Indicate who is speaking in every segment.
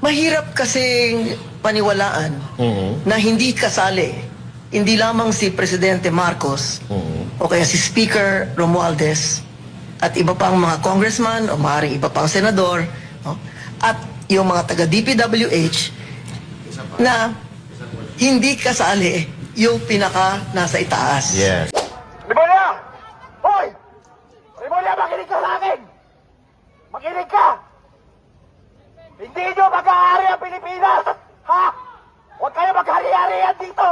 Speaker 1: Mahirap kasing paniwalaan
Speaker 2: Mhm.
Speaker 1: na hindi kasali, hindi lamang si Presidente Marcos
Speaker 2: Mhm.
Speaker 1: o kaya si Speaker Romualdez at iba pang mga congressman o maaaring iba pang senador no? at yung mga taga DPWH na hindi kasali yung pinaka nasa itaas.
Speaker 2: Yes.
Speaker 3: Nyo mag-aari ang Pilipinas! Ha? Huwag kayo maghari-harian dito!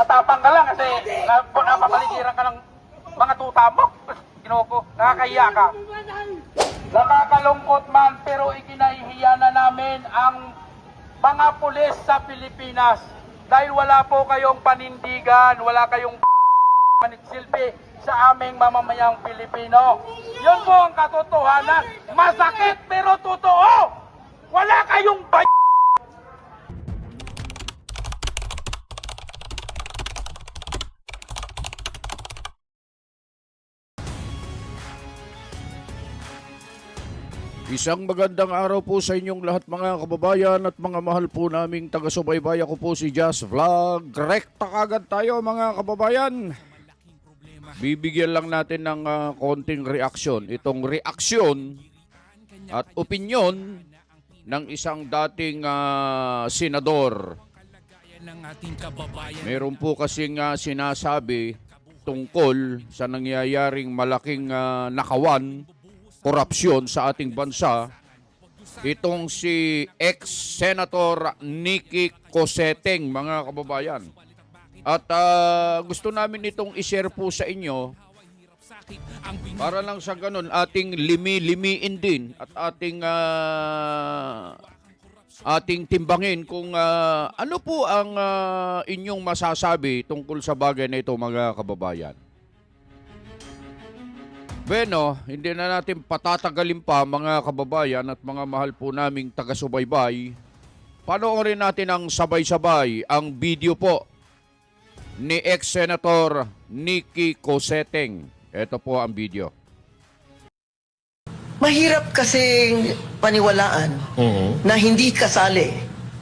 Speaker 3: Matapang ka lang kasi na, napapaligiran ka ng mga tuta mo. Ginoko, nakakahiya ka. Nakakalungkot man pero ikinahihiya na namin ang mga pulis sa Pilipinas dahil wala po kayong panindigan, wala kayong manitsilpi sa aming mamamayang Pilipino. Yun po ang katotohanan. Masakit pero totoo.
Speaker 4: Isang magandang araw po sa inyong lahat mga kababayan at mga mahal po naming taga-subaybay. Ako po si Just Vlog. Rekta kagad tayo mga kababayan. Bibigyan lang natin ng ah, konting reaksyon. Itong reaksyon at opinyon ng isang dating ah, senador. Meron po kasing ah, sinasabi tungkol sa nangyayaring malaking ah, nakawan korupsyon sa ating bansa. Itong si ex-senator Nikki Coseteng, mga kababayan. At ah, gusto namin itong i-share po sa inyo para lang sa ganun ating limi-limiin din at ating ah, ating timbangin kung ah, ano po ang ah, inyong masasabi tungkol sa bagay na ito mga kababayan. Bueno, hindi na natin patatagalin pa mga kababayan at mga mahal po naming taga-subaybay. Panoorin natin ang sabay-sabay ang video po ni ex-senator Nikki Coseteng. Ito po ang video.
Speaker 1: Mahirap kasing paniwalaan
Speaker 2: Mhm.
Speaker 1: na hindi kasali,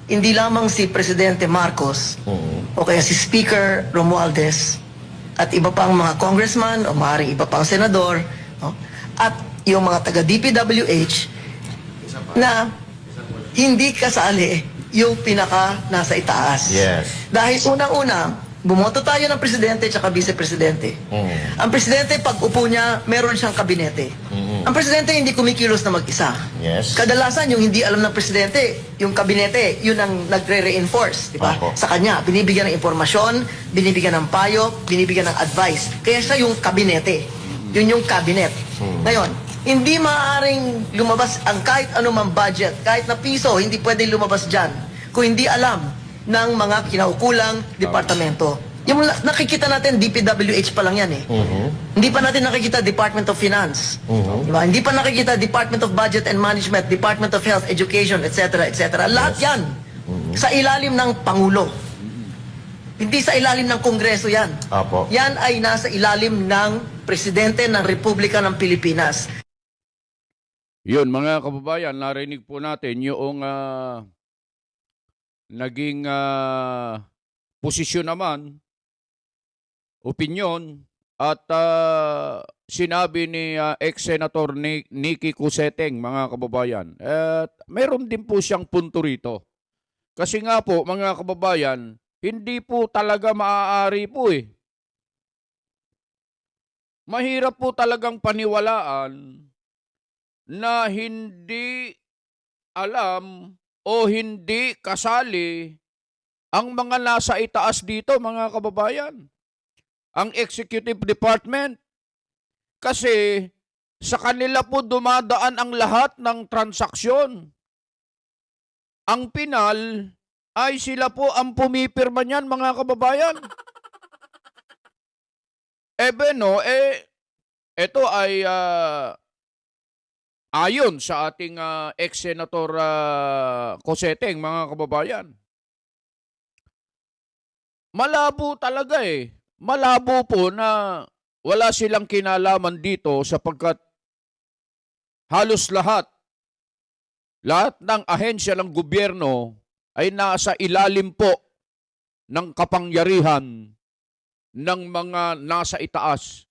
Speaker 1: hindi lamang si Presidente Marcos
Speaker 2: Mhm.
Speaker 1: o kaya si Speaker Romualdez at iba pang mga congressman o maaaring iba pang senador no? at yung mga taga DPWH na hindi kasali yung pinaka nasa itaas.
Speaker 2: Yes.
Speaker 1: Dahil unang-una, bumoto tayo ng presidente at vice-presidente.
Speaker 2: Mhm.
Speaker 1: Ang presidente, pag upo niya, meron siyang kabinete.
Speaker 2: Mhm.
Speaker 1: Ang presidente hindi kumikilos na mag-isa.
Speaker 2: Yes.
Speaker 1: Kadalasan yung hindi alam ng presidente, yung kabinete, yun ang nagre-reinforce, di ba?
Speaker 2: Opo.
Speaker 1: Sa kanya, binibigyan ng impormasyon, binibigyan ng payo, binibigyan ng advice. Kaya siya yung kabinete. Yun yung cabinet.
Speaker 2: Hmm.
Speaker 1: Ngayon, hindi maaaring lumabas ang kahit anumang budget, kahit na piso, hindi pwedeng lumabas dyan kung hindi alam ng mga kinaukulang departamento. Yung la- nakikita natin, DPWH pa lang yan eh.
Speaker 2: Mhm.
Speaker 1: Hindi pa natin nakikita Department of Finance.
Speaker 2: Mhm.
Speaker 1: Diba? Hindi pa nakikita Department of Budget and Management, Department of Health, Education, etc. etc. Lahat yan sa ilalim ng Pangulo. Hindi sa ilalim ng Kongreso yan.
Speaker 2: Apo.
Speaker 1: Yan ay nasa ilalim ng Presidente ng Republika ng Pilipinas.
Speaker 4: Yun mga kababayan, narinig po natin yung ah, naging ah, posisyon naman, opinyon, at ah, sinabi ni ah, ex-senator ni, Nikki Cuseteng, mga kababayan. At meron din po siyang punto rito. Kasi nga po, mga kababayan, hindi po talaga maaari po eh. Mahirap po talagang paniwalaan na hindi alam o hindi kasali ang mga nasa itaas dito, mga kababayan. Ang executive department. Kasi sa kanila po dumadaan ang lahat ng transaksyon. Ang pinal ay sila po ang pumipirma niyan, mga kababayan. Eh, no, eh, ito ay ah, ayon sa ating ah, ex-senator uh, Coseteng, mga kababayan. Malabo talaga eh. Malabo po na wala silang kinalaman dito sapagkat halos lahat lahat ng ahensya ng gobyerno ay nasa ilalim po ng kapangyarihan ng mga nasa itaas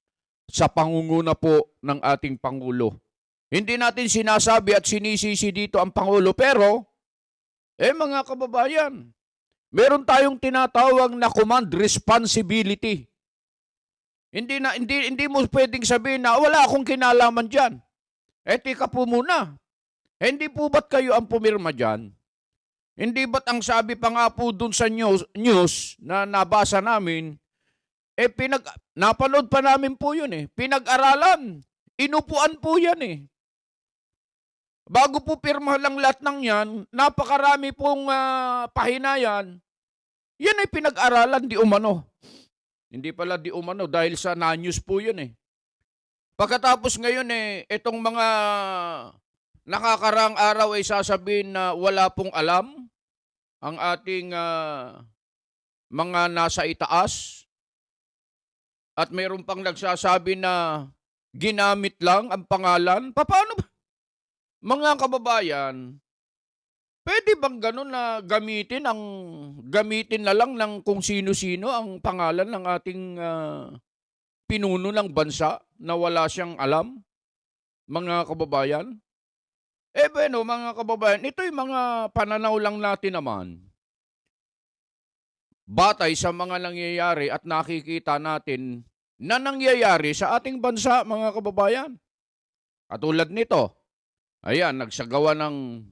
Speaker 4: sa pangunguna po ng ating Pangulo. Hindi natin sinasabi at sinisisi dito ang Pangulo, pero, eh mga kababayan, meron tayong tinatawag na command responsibility. Hindi na hindi hindi mo pwedeng sabihin na wala akong kinalaman diyan. Eh tika po muna. Hindi po ba't kayo ang pumirma diyan? Hindi ba't ang sabi pa nga po dun sa news, news na nabasa namin, eh pinag napanood pa namin po yun eh. Pinag-aralan. Inupuan po yan eh. Bago po pirma lang lahat ng yan, napakarami pong ah, pahinayan. Yan ay pinag-aralan di umano. Hindi pala di umano dahil sa na-news po yun eh. Pagkatapos ngayon eh, itong mga nakakarang araw ay sasabihin na wala pong alam ang ating ah, mga nasa itaas. At mayroon pang nagsasabi na ginamit lang ang pangalan. Paano ba? Mga kababayan, pwede bang ganun na gamitin ang gamitin na lang ng kung sino-sino ang pangalan ng ating ah, pinuno ng bansa na wala siyang alam? Mga kababayan? Eh bueno, mga kababayan, ito'y mga pananaw lang natin naman. Batay sa mga nangyayari at nakikita natin na nangyayari sa ating bansa, mga kababayan. Katulad nito, ayan, nagsagawa ng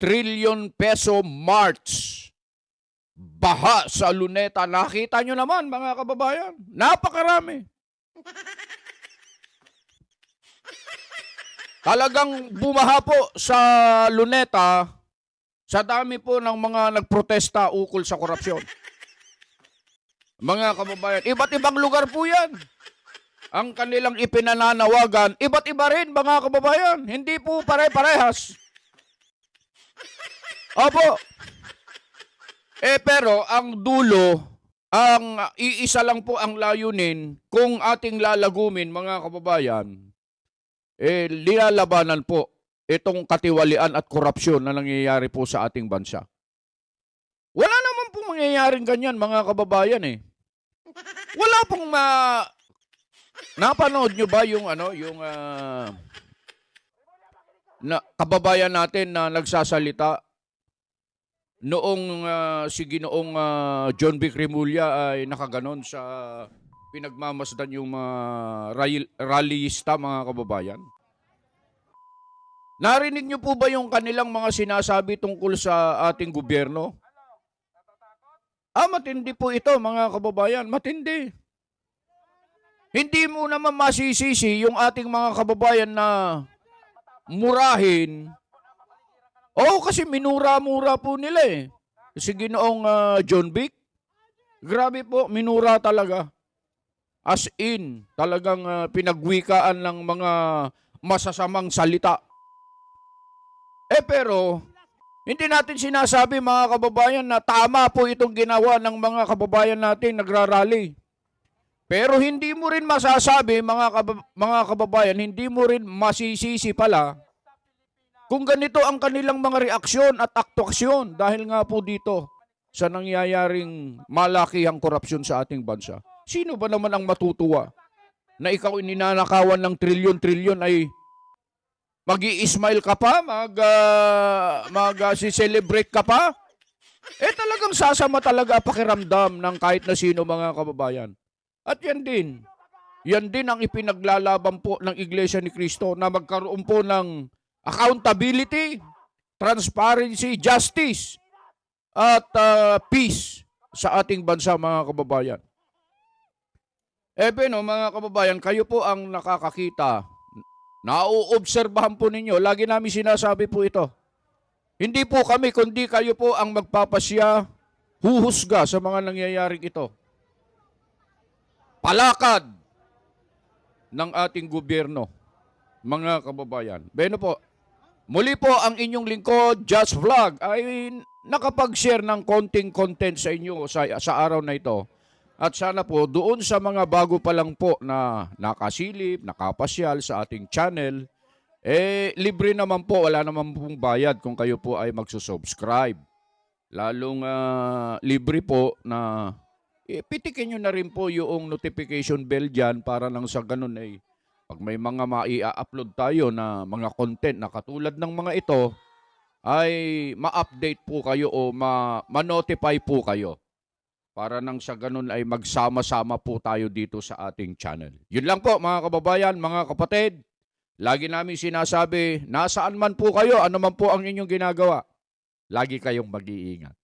Speaker 4: trillion peso march. Baha sa luneta. Nakita nyo naman, mga kababayan. Napakarami. Talagang bumaha po sa luneta sa dami po ng mga nagprotesta ukol sa korupsyon. Mga kababayan, iba't ibang lugar po yan. Ang kanilang ipinananawagan, iba't iba rin mga kababayan. Hindi po pare-parehas. Opo. Eh pero ang dulo, ang iisa lang po ang layunin kung ating lalagumin mga kababayan, eh lilalabanan po itong katiwalian at korupsyon na nangyayari po sa ating bansa. Wala naman pong mangyayaring ganyan mga kababayan eh. Wala pong ma... Napanood nyo ba yung ano, yung ah, na, kababayan natin na nagsasalita noong ah, si Ginoong ah, John B. Cremulya ay nakaganon sa pinagmamasdan yung mga ray- rallyista mga kababayan? Narinig niyo po ba yung kanilang mga sinasabi tungkol sa ating gobyerno? Ah, matindi po ito mga kababayan, matindi. Hindi mo naman masisisi yung ating mga kababayan na murahin. Oo, kasi minura-mura po nila eh. Si Ginoong ah, John Vic, grabe po, minura talaga. As in, talagang ah, pinagwikaan ng mga masasamang salita. Eh pero, hindi natin sinasabi mga kababayan na tama po itong ginawa ng mga kababayan natin nagrarally. Pero hindi mo rin masasabi mga, kaba- mga kababayan, hindi mo rin masisisi pala kung ganito ang kanilang mga reaksyon at aktuaksyon dahil nga po dito sa nangyayaring malakihang korupsyon sa ating bansa. Sino ba naman ang matutuwa na ikaw ininanakawan ng trilyon-trilyon ay mag smile ka pa, mag, ah, mag ah, si-celebrate ka pa? Eh talagang sasama talaga pakiramdam ng kahit na sino mga kababayan. At yan din, yan din ang ipinaglalaban po ng Iglesia ni Cristo na magkaroon po ng accountability, transparency, justice, at ah, peace sa ating bansa mga kababayan. Eh no, mga kababayan, kayo po ang nakakakita Nauobserbahan po ninyo. Lagi namin sinasabi po ito. Hindi po kami, kundi kayo po ang magpapasya, huhusga sa mga nangyayaring ito. Palakad ng ating gobyerno, mga kababayan. Beno po, muli po ang inyong lingkod, Just Vlog, ay nakapag-share ng konting content sa inyo sa, sa araw na ito. At sana po doon sa mga bago pa lang po na nakasilip, nakapasyal sa ating channel, Eh, libre naman po, wala naman pong bayad kung kayo po ay magsusubscribe. Lalong ah, libre po na eh, pitikin nyo na rin po yung notification bell dyan para lang sa ganun ay pag may mga maia-upload tayo na mga content na katulad ng mga ito, ay ma-update po kayo o ma- ma-notify po kayo. Para nang sa ganun ay magsama-sama po tayo dito sa ating channel. Yun lang po mga kababayan, mga kapatid. Lagi namin sinasabi, nasaan man po kayo, ano man po ang inyong ginagawa, lagi kayong mag-iingat.